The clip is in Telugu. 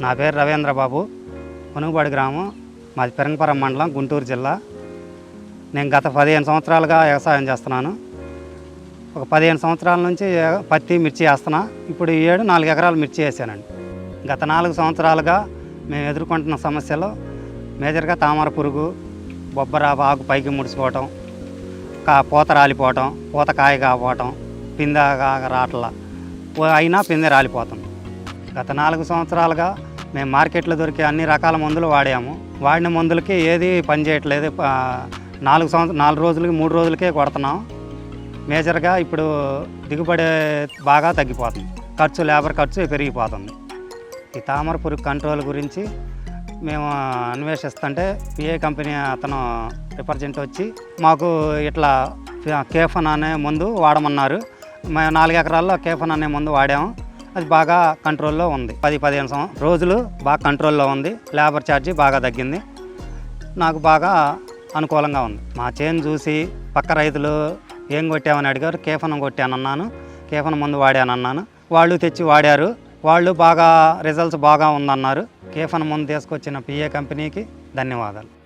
నా పేరు రవీంద్ర బాబు. మునుగుబాడి గ్రామం. మాది పెరంగపురం మండలం గుంటూరు జిల్లా. నేను గత పదిహేను సంవత్సరాలుగా వ్యవసాయం చేస్తున్నాను. ఒక పదిహేను సంవత్సరాల నుంచి పత్తి మిర్చి వేస్తున్నా. ఇప్పుడు ఈ ఏడు నాలుగు ఎకరాలు మిర్చి వేసానండి. గత నాలుగు సంవత్సరాలుగా మేము ఎదుర్కొంటున్న సమస్యలు మేజర్గా తామర పురుగు బొబ్బర ఆకు పైకి ముడిచిపోవటం కా పూత రాలిపోవటం పూత కాయ కాపోవటం పిందె కా- రాట్ల. అయినా పిందె రాలిపోతుంది. గత నాలుగు సంవత్సరాలుగా మేము మార్కెట్లో దొరికే అన్ని రకాల మందులు వాడాము. వాడిన మందులకి ఏది పనిచేయట్లేదు నాలుగు సంవత్సరం నాలుగు రోజులకి మూడు రోజులకే కొడుతున్నాం. మేజర్గా ఇప్పుడు దిగుబడి బాగా తగ్గిపోతుంది. ఖర్చు లేబర్ ఖర్చు పెరిగిపోతుంది. ఈ తామర పురుగు కంట్రోల్ గురించి మేము అన్వేషిస్తుంటే పిఏ కంపెనీ అతను రిప్రజెంట్ వచ్చి మాకు ఇట్లా కేఫన్ అనే మందు వాడమన్నారు. మేము నాలుగు ఎకరాల్లో కేఫన్ అనే మందు వాడాము. అది బాగా కంట్రోల్లో ఉంది. పది పదిహేను సంవ రోజులు బాగా కంట్రోల్లో ఉంది. లేబర్ ఛార్జీ బాగా తగ్గింది. నాకు బాగా అనుకూలంగా ఉంది. మా చేను చూసి పక్క రైతులు ఏం కొట్టామని అడిగారు. కేఫనం కొట్టానన్నాను. కేఫనం మందు వాడానన్నాను. వాళ్ళు తెచ్చి వాడారు. వాళ్ళు బాగా రిజల్ట్స్ బాగా ఉందన్నారు. కేఫన్ ముందు తీసుకొచ్చిన పిఏ కంపెనీకి ధన్యవాదాలు.